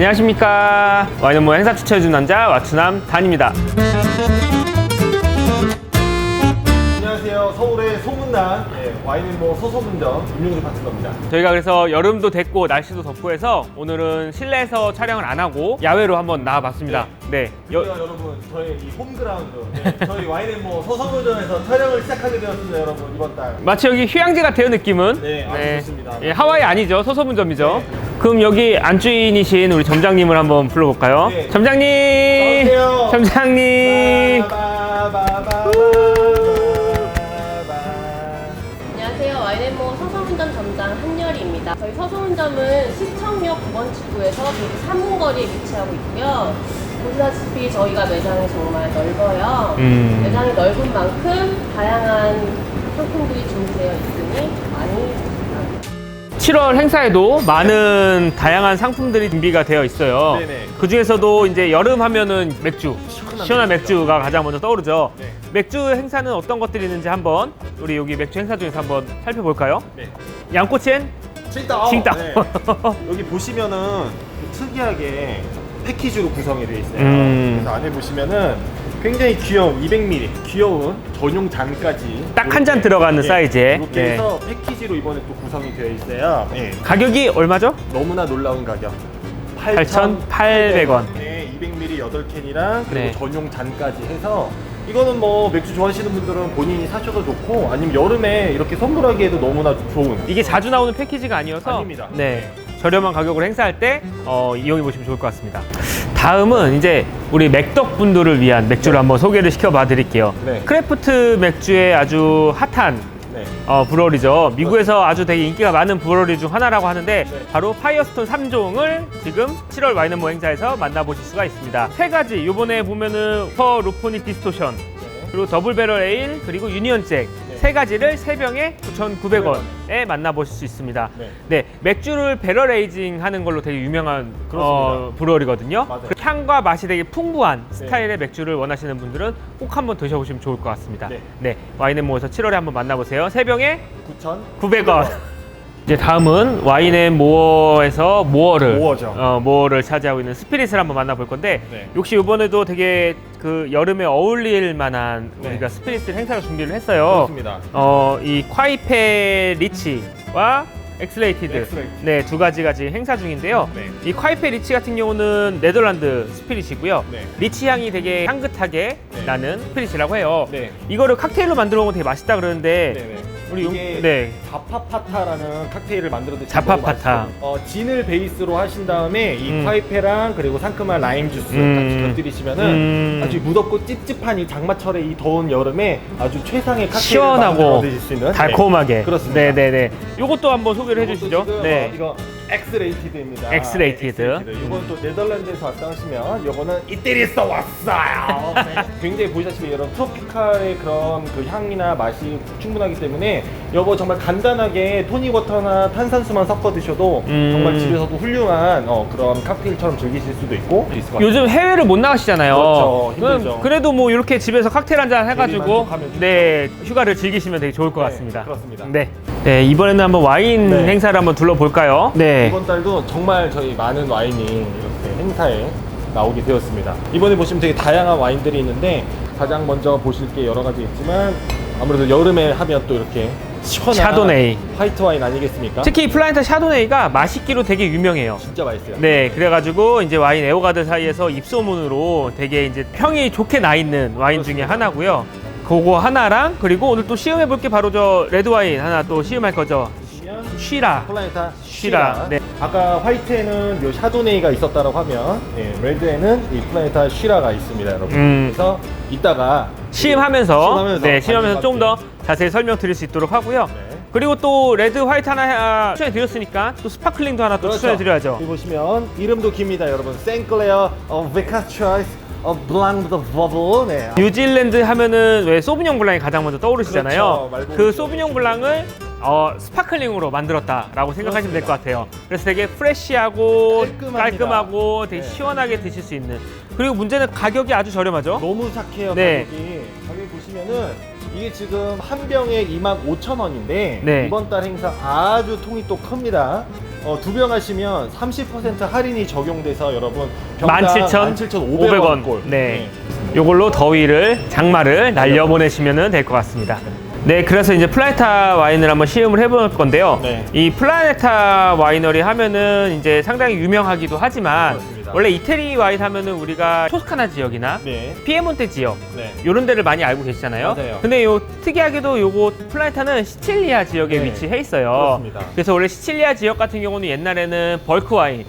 안녕하십니까. 와인은 뭐 행사 추천해준 남자 와추남 단입니다. 안녕하세요. 서울의 소문난 예, 와인앤모 소소문점 임용주 파트너입니다. 저희가 그래서 여름도 됐고 날씨도 덥고 해서 오늘은 실내에서 촬영을 안 하고 야외로 한번 나와봤습니다. 네. 여, 여, 여러분 저희 이 홈그라운드 네, 저희 와인앤모 소소문점에서 촬영을 시작하게 되었습니다. 여러분 이번 달. 마치 여기 휴양지 같아요 느낌은. 네, 아주 좋습니다. 예, 하와이 아니죠 소소문점이죠. 네. 그럼 여기 안주인이신 우리 점장님을 한번 불러볼까요? 네. 점장님. 어서오세요. 점장님. 안녕하세요. 와인앤모 서소문점 점장 한열이입니다. 저희 서소문점은 시청역 9번 출구에서 3분 거리에 위치하고 있고요. 보시다시피 저희가 매장이 정말 넓어요. 음. 매장이 넓은 만큼 다양한 상품들이 준비되어 있으니 많이. 7월 행사에도 많은 다양한 상품들이 준비가 되어 있어요. 네네. 그 중에서도 이제 여름 하면은 맥주, 시원한. 맥주가 가장 먼저 떠오르죠. 네. 맥주 행사는 어떤 것들이 있는지 한번 우리 여기 맥주 행사 중에서 한번 살펴볼까요? 네. 양꼬치엔 칭따오. 칭따오. 네. 여기 보시면은 특이하게 패키지로 구성이 되어 있어요. 음. 그래서 안에 보시면은 굉장히 귀여운 200ml 귀여운 전용 잔까지 딱 한잔 이렇게, 들어가는 예, 사이즈에. 이렇게 네. 해서 패키지로 이번에 또 구성이 되어 있어요. 예. 가격이 얼마죠? 너무나 놀라운 가격. 8,800 원. 네, 200ml 8캔이랑 그리고 네. 전용 잔까지 해서 이거는 뭐 맥주 좋아하시는 분들은 본인이 사셔도 좋고 아니면 여름에 이렇게 선물하기에도 너무나 좋은 이게 자주 나오는 패키지가 아니어서 아닙니다. 네. 저렴한 가격으로 행사할 때 어, 이용해 보시면 좋을 것 같습니다. 다음은 이제 우리 맥덕 분들을 위한 맥주를 네. 한번 소개를 시켜봐 드릴게요. 네. 크래프트 맥주의 아주 핫한 네. 어, 브러리죠. 미국에서 아주 되게 인기가 많은 브러리 중 하나라고 하는데 네. 바로 파이어스톤 3종을 지금 7월 와인앤모 행사에서 만나보실 수가 있습니다. 세 가지 요번에 보면은 퍼 루포닉 디스토션 네. 그리고 더블 배럴 에일 그리고 유니언 잭 네. 세 가지를 세 병에 9,900원에 만나보실 수 있습니다. 네. 네, 맥주를 배럴 에이징 하는 걸로 되게 유명한 어, 그렇습니다. 브러리거든요. 맞아요. 그 향과 맛이 되게 풍부한 스타일의 맥주를 원하시는 분들은 꼭 한번 드셔보시면 좋을 것 같습니다. 네. 네, 와인앤모에서 7월에 한번 만나보세요. 세 병에 9,900원. 900원. 이제 다음은 와인앤 모어에서 모어를 모어죠. 어, 모어를 차지하고 있는 스피릿을 한번 만나볼 건데 네. 역시 이번에도 되게 그 여름에 어울릴 만한 네. 우리가 스피릿을 행사를 준비를 했어요. 그렇습니다. 어, 이 콰이페 리치와 엑슬레이티드 엑슬레이티드. 네, 두 가지가 지금 행사 중인데요. 네. 이 콰이페 리치 같은 경우는 네덜란드 스피릿이고요. 네. 리치 향이 되게 향긋하게 네. 나는 스피릿이라고 해요. 네. 이거를 칵테일로 만들어 먹으면 되게 맛있다 그러는데 네 네. 우리 용- 이게 네. 자파파타라는 칵테일을 만들어 드시면 자파파타. 너무 맛있어요. 어, 진을 베이스로 하신 다음에 이 음. 파이페랑 그리고 상큼한 라임 주스 음. 같이 곁들이시면은 음. 아주 무덥고 찝찝한 이 장마철의 이 더운 여름에 아주 최상의 칵테일을 시원하고 만들어 드실 수 있는 달콤하게. 네. 그렇습니다. 네네네. 요것도 한번 소개를 해주시죠. 이것도 지금, 네. 어, 이거 엑스레이티드입니다. 엑스레이티드. 이건 또 네덜란드에서 왔다 하시면 이거는 이태리에서 왔어요. 네. 굉장히 보시다시피 이런 트로피칼의 그런 그 향이나 맛이 충분하기 때문에 이거 정말 간단하게 토닉워터나 탄산수만 섞어 드셔도 음. 정말 집에서도 훌륭한 어, 그런 칵테일처럼 즐기실 수도 있고 있을 것 같아요. 요즘 해외를 못 나가시잖아요. 그렇죠. 힘들죠. 그럼 그래도 뭐 이렇게 집에서 칵테일 한 잔 해가지고 만족하면 좋죠. 네 휴가를 즐기시면 되게 좋을 것 네, 같습니다. 그렇습니다. 네. 네 이번에는 한번 와인 네. 행사를 한번 둘러볼까요? 네. 이번 달도 정말 저희 많은 와인이 이렇게 행사에 나오게 되었습니다. 이번에 보시면 되게 다양한 와인들이 있는데 가장 먼저 보실 게 여러 가지 있지만 아무래도 여름에 하면 또 이렇게 시원한 샤도네이. 화이트 와인 아니겠습니까? 특히 이 플라인타 샤도네이가 맛있기로 되게 유명해요. 진짜 맛있어요. 네, 그래가지고 이제 와인 애호가들 사이에서 입소문으로 되게 이제 평이 좋게 나 있는 와인 중에 그렇습니다. 하나고요. 그거 하나랑 그리고 오늘 또 시음해 볼게 바로 저 레드 와인 하나 또 시음할 거죠. 쉬라. 플라네타 쉬라. 네. 아까 화이트에는 요 샤도네이가 있었다고 하면 예, 레드에는 이 플라네타 쉬라가 있습니다, 여러분. 음. 그래서 이따가 시음하면서, 시음하면서 네, 시음하면서 좀더맛 자세히 설명드릴 수 있도록 하고요. 네. 그리고 또 레드 화이트 하나 아, 추천해 드렸으니까 또 스파클링도 하나 또 그렇죠. 추천해 드려야죠. 여기 보시면 이름도 깁니다, 여러분. 생클레어 어, 베카스트라이스 어, 블랑 더 버블. 네. 뉴질랜드 하면은 왜 소비뇽 블랑이 가장 먼저 떠오르시잖아요. 그렇죠. 말고 그. 소비뇽 블랑을 어, 스파클링으로 만들었다라고 생각하시면 될 것 같아요. 그래서 되게 프레쉬하고 깔끔합니다. 깔끔하고 되게 네. 시원하게 드실 수 있는. 그리고 문제는 가격이 아주 저렴하죠. 너무 착해요, 네. 가격이. 가격 보시면은 이게 지금 한 병에 25,000원인데 네. 이번 달 행사 아주 통이 또 큽니다. 어, 두 병 하시면 30% 할인이 적용돼서 여러분 병당 17,500원. 꼴. 네. 요걸로 더위를 장마를 날려 보내시면 될 것 같습니다. 네, 그래서 이제 플라네타 와인을 한번 시음을 해볼 건데요. 네. 이 플라네타 와이너리 하면은 이제 상당히 유명하기도 하지만 그렇습니다. 원래 이태리 와인 하면은 우리가 토스카나 지역이나 네. 피에몬테 지역 네. 요런 데를 많이 알고 계시잖아요. 맞아요. 근데 요 특이하게도 요거 플라네타는 시칠리아 지역에 네. 위치해 있어요. 그렇습니다. 그래서 원래 시칠리아 지역 같은 경우는 옛날에는 벌크 와인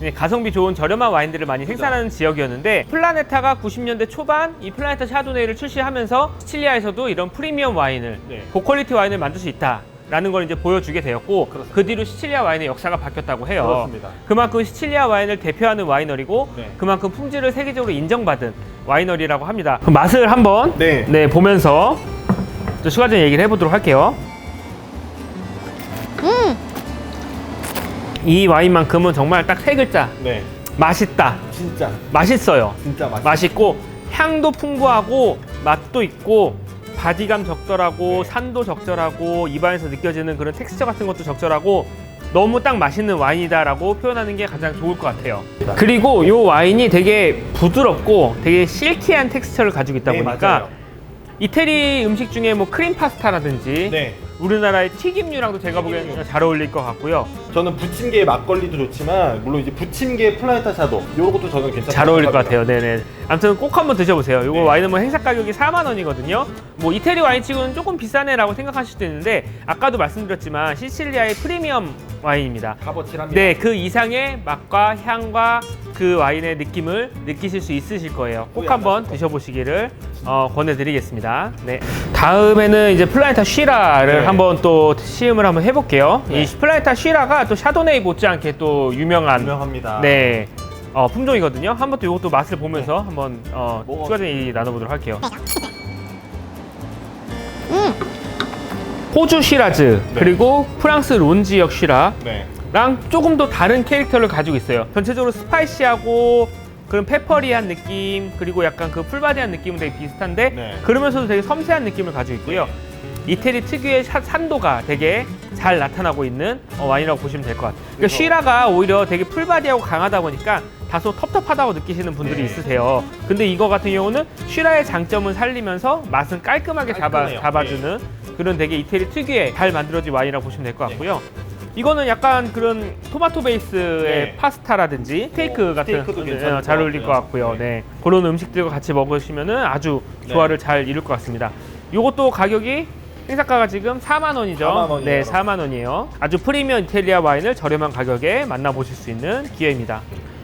네, 가성비 좋은 저렴한 와인들을 많이 생산하는 지역이었는데 플라네타가 90년대 초반 이 플라네타 샤도네이를 출시하면서 시칠리아에서도 이런 프리미엄 와인을 네. 고퀄리티 와인을 만들 수 있다. 라는 걸 이제 보여주게 되었고 그렇습니다. 그 뒤로 시칠리아 와인의 역사가 바뀌었다고 해요. 그렇습니다. 그만큼 시칠리아 와인을 대표하는 와이너리고 네. 그만큼 품질을 세계적으로 인정받은 와이너리라고 합니다. 그럼 맛을 한번 네. 보면서 또 추가적인 얘기를 해보도록 할게요. 이 와인만큼은 정말 딱 세 글자 네. 맛있다 진짜 맛있어요 진짜 맛있 맛있고 향도 풍부하고 맛도 있고 바디감 적절하고 네. 산도 적절하고 입안에서 느껴지는 그런 텍스처 같은 것도 적절하고 너무 딱 맛있는 와인이다라고 표현하는 게 가장 좋을 것 같아요. 그리고 이 와인이 되게 부드럽고 되게 실키한 텍스처를 가지고 있다 네, 보니까 맞아요. 이태리 음식 중에 뭐 크림 파스타라든지 네. 우리나라의 튀김류랑도 제가 보기에는 잘 어울릴 것 같고요. 저는 부침개 막걸리도 좋지만 물론 이제 부침개 플라네타 샤도 이런 것도 저는 괜찮다고 잘 어울릴 것. 같아요. 네네. 아무튼 꼭 한번 드셔보세요. 이거 네. 와인은 뭐 행사 가격이 4만 원이거든요. 뭐 이태리 와인치고는 조금 비싸네라고 생각하실 수도 있는데 아까도 말씀드렸지만 시칠리아의 프리미엄 와인입니다. 값어치랍니다. 네, 그 이상의 맛과 향과 그 와인의 느낌을 느끼실 수 있으실 거예요. 꼭 한번 드셔보시기를 어, 권해드리겠습니다. 네. 다음에는 이제 플라네타 쉬라를 네. 한번 또 시음을 한번 해볼게요. 네. 이 플라네타 쉬라가 또 샤도네이 못지않게 또 유명한 유명합니다. 네. 어, 품종이거든요. 한번 또 이것도 맛을 보면서 한번 어, 먹어. 추가적인 얘기 나눠보도록 할게요. 호주 시라즈 네. 그리고 프랑스 론 지역 시라 네. 랑 조금 더 다른 캐릭터를 가지고 있어요. 전체적으로 스파이시하고 그런 페퍼리한 느낌 그리고 약간 그 풀바디한 느낌은 되게 비슷한데 네. 그러면서도 되게 섬세한 느낌을 가지고 있고요. 이태리 특유의 사- 산도가 되게 잘 나타나고 있는 어, 와인이라고 보시면 될 것 같아요. 그러니까 그래서- 쉬라가 오히려 되게 풀바디하고 강하다 보니까 다소 텁텁하다고 느끼시는 분들이 네. 있으세요. 근데 이거 같은 경우는 쉬라의 장점을 살리면서 맛은 깔끔하게 잡아, 깔끔해요. 네. 잡아주는 그런 되게 이태리 특유의 잘 만들어진 와인이라고 보시면 될 것 같고요. 이거는 약간 그런 토마토 베이스의 네. 파스타라든지 스테이크 어, 같은 스테이크도 네, 괜찮을 잘것 어울릴 것 같고요. 같고요. 네. 네. 그런 음식들과 같이 먹으시면은 아주 네. 조화를 잘 이룰 것 같습니다. 이것도 가격이 행사가가 지금 4만 원이죠. 4만 원이에요. 네, 4만 원이에요. 아주 프리미엄 이탈리아 와인을 저렴한 가격에 만나보실 수 있는 기회입니다.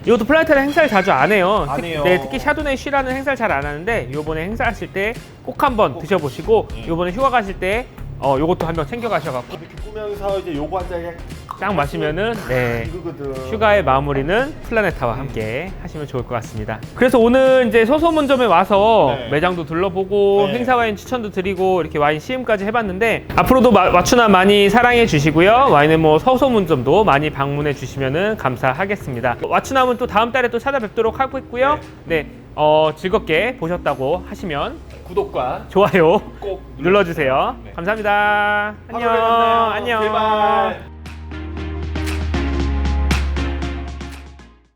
이것도 플라이타는 행사를 자주 안 해요. 안 특- 해요. 네, 특히 샤도네 쉬라는 행사를 잘 안 하는데 이번에 행사하실 때 꼭 한번 꼭. 드셔보시고 네. 이번에 휴가 가실 때 어, 요것도 한 병 챙겨가셔갖고 이렇게 꾸면서 이제 요거 한 잔에 딱 마시면은 네. 이거거든. 휴가의 마무리는 플라네타와 함께 하시면 좋을 것 같습니다. 그래서 오늘 이제 소소문점에 와서 네. 매장도 둘러보고 네. 행사 와인 추천도 드리고 이렇게 와인 시음까지 해봤는데 앞으로도 마, 와추나 많이 사랑해 주시고요. 와인은 뭐 소소문점도 많이 방문해 주시면 감사하겠습니다. 와추남은 또 다음 달에 또 찾아뵙도록 하겠고요. 네, 어, 즐겁게 보셨다고 하시면 구독과 좋아요 꼭 눌러주세요. 네. 감사합니다. 안녕. 안녕. 제발.